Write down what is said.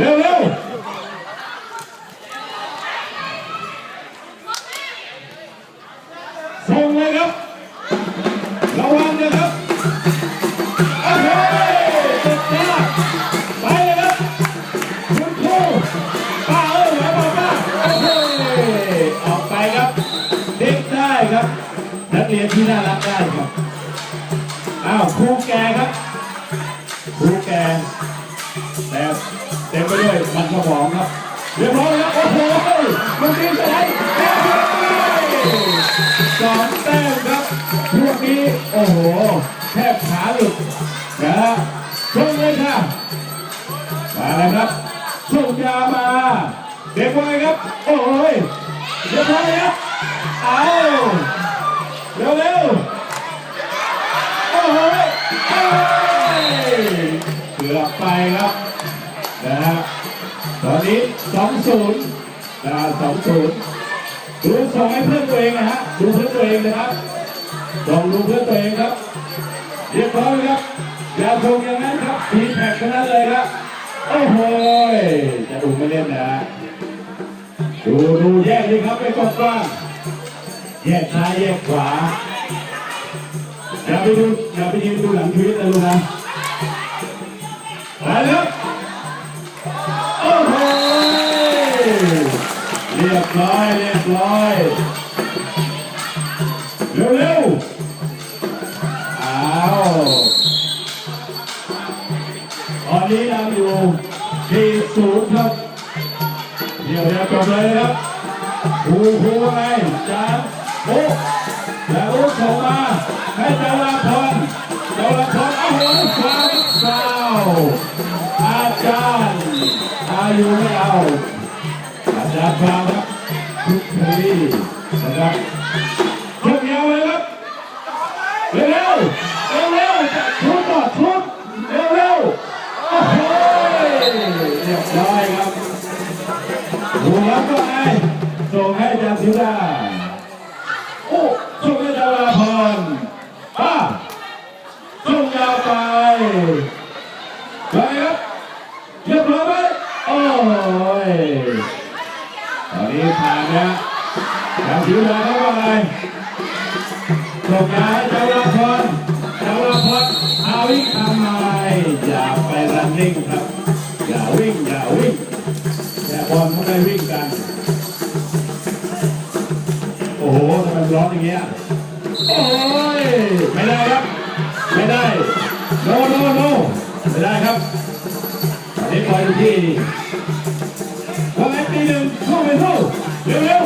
เร็วเร็วส่งเลยครับ ระวังนะครับโอ้โหสุดยอดไปเลยครับคุณครูป้าเอ้ยไหวป้าป้าโอ้โหออกไปครับ เด็กได้ครับ นักเรียนที่น่ารักได้ครับ อ้าวครูแกครับครูแกแต่ เต็มไปด้วยมันสมองครับ เรียบร้อยแล้วโอ้โหมันดีใจสองแต้มครับพวกนี้โอ้โหแทบขาหลุดนะฮะชมเลยค่ะมาแล้วครับส่งยามา เด็กวัยครับ โอ้ยเรียบร้อยครับเอาเร็วเร็วๆโอ้โหเอ้ยเกือบไปครับ นะฮะตอนนี้สองศูนย์นะสองศูนย์ดูส่งให้เพื่อนตัวเองนะฮะดูเพื่อนตัวเองนะครับส่งดูเพื่อนตัวเองครับเรียบร้อยครับอย่าส่งอย่างนั้นครับทีแท็กเท่านั้นเลยครับโอ้โหจะดูไม่เล่นนะฮะดูดูแยกดีครับไปกว้างแยกซ้ายแยกขวาอย่าไปดูอย่าไปยืนดูหลังชีวิตนะลูกนะไปแล้ว รียบร้อยเรียบร้อยเร็วเร็วอ้าวตอนนี้นำอยู่ที่ศูนย์ครับเดี๋ยวเดี๋ยวจบเลยครับครูครูไงจ้าโอ้แล้วลูกส่งมาให้เจ้าลาพรเจ้าลาพรโอ้โหฟาวฟาวอาจารย์อายุไม่เอาอาจารย์ฟา วครับทุกทีนะครับยกยาวเลยครับ เร็วเร็วเร็วชุดต่อชุดเร็วเร็วโอ้โหเรียบร้อยครับหัวก็ไอส่งให้อาจาสิดาโอ้ส่งให้ดาราพรป้าส่งยาวไปไปครับเรียบร้อยไหมโอ้ยตอนนี้ผ่านแล้ว นะทางศิลาเขาว่าไงส่งยาวให้ดาราพรดาราพรเอาวิ่งทำไมอย่าไปรันนิ่งครับ อย่าวิ่งอย่าวิ่งแต่บอลเขาได้วิ่งกัน โอ้โหทำไมร้อนอย่างเงี้ยโอ้ยไม่ได้ครับ ไม่ได้โนโนโนไม่ได้ครับอันนี้ปล่อยอยู่ที่ว่าไงปีหนึ่งเข้าไปเข้าเร็วเร็ว